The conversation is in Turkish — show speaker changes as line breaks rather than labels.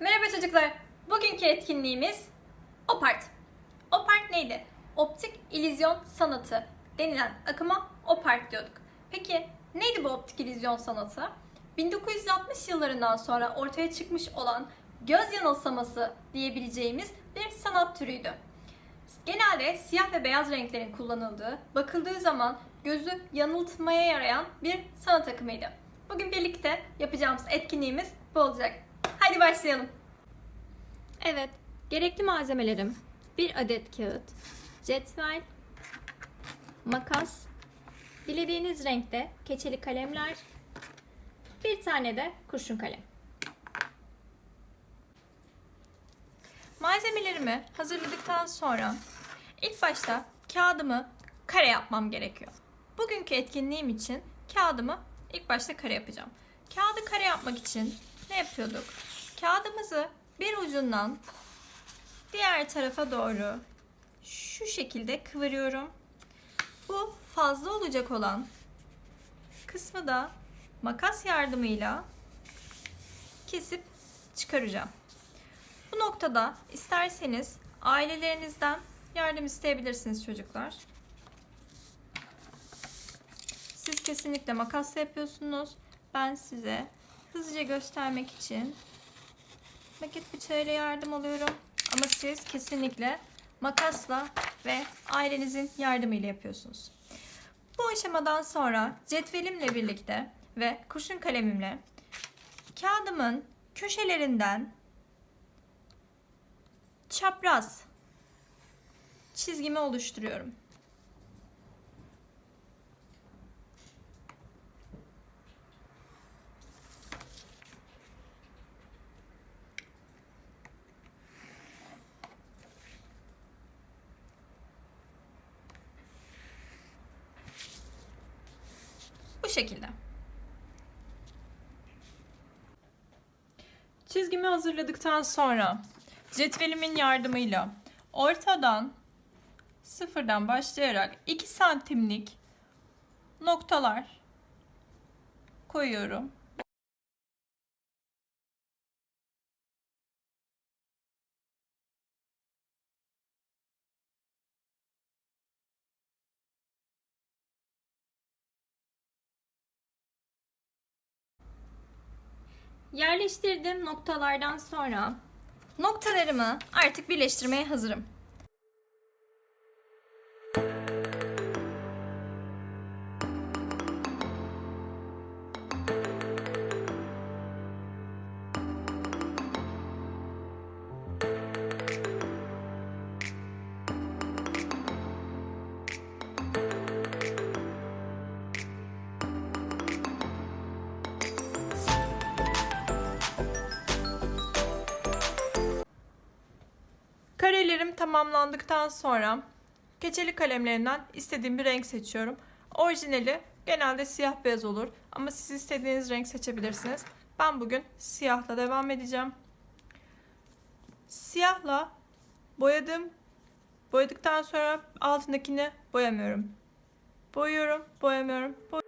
Merhaba çocuklar. Bugünkü etkinliğimiz OPART. OPART neydi? Optik illüzyon sanatı denilen akıma OPART diyorduk. Peki neydi bu optik illüzyon sanatı? 1960 yıllarından sonra ortaya çıkmış olan göz yanılsaması diyebileceğimiz bir sanat türüydü. Genelde siyah ve beyaz renklerin kullanıldığı, bakıldığı zaman gözü yanıltmaya yarayan bir sanat akımıydı. Bugün birlikte yapacağımız etkinliğimiz bu olacak. Hadi başlayalım. Evet, gerekli malzemelerim bir adet kağıt, cetvel, makas, dilediğiniz renkte keçeli kalemler, bir tane de kurşun kalem. Malzemelerimi hazırladıktan sonra ilk başta kağıdımı kare yapmam gerekiyor. Bugünkü etkinliğim için kağıdımı ilk başta kare yapacağım. Kağıdı kare yapmak için ne yapıyorduk? Kağıdımızı bir ucundan diğer tarafa doğru şu şekilde kıvırıyorum. Bu fazla olacak olan kısmı da makas yardımıyla kesip çıkaracağım. Bu noktada isterseniz ailelerinizden yardım isteyebilirsiniz çocuklar. Siz kesinlikle makasla yapıyorsunuz. Ben size hızlıca göstermek için maket bıçağıyla yardım alıyorum. Ama siz kesinlikle makasla ve ailenizin yardımıyla yapıyorsunuz. Bu aşamadan sonra cetvelimle birlikte ve kurşun kalemimle kağıdımın köşelerinden çapraz çizgimi oluşturuyorum. Şekilde. Çizgimi hazırladıktan sonra cetvelimin yardımıyla ortadan sıfırdan başlayarak 2 santimlik noktalar koyuyorum. Yerleştirdiğim noktalardan sonra noktalarımı artık birleştirmeye hazırım. Karelerim tamamlandıktan sonra keçeli kalemlerinden istediğim bir renk seçiyorum. Orijinali genelde siyah beyaz olur ama siz istediğiniz renk seçebilirsiniz. Ben bugün siyahla devam edeceğim. Siyahla boyadım. Boyadıktan sonra altındakini boyamıyorum. Boyuyorum, boyamıyorum. boy-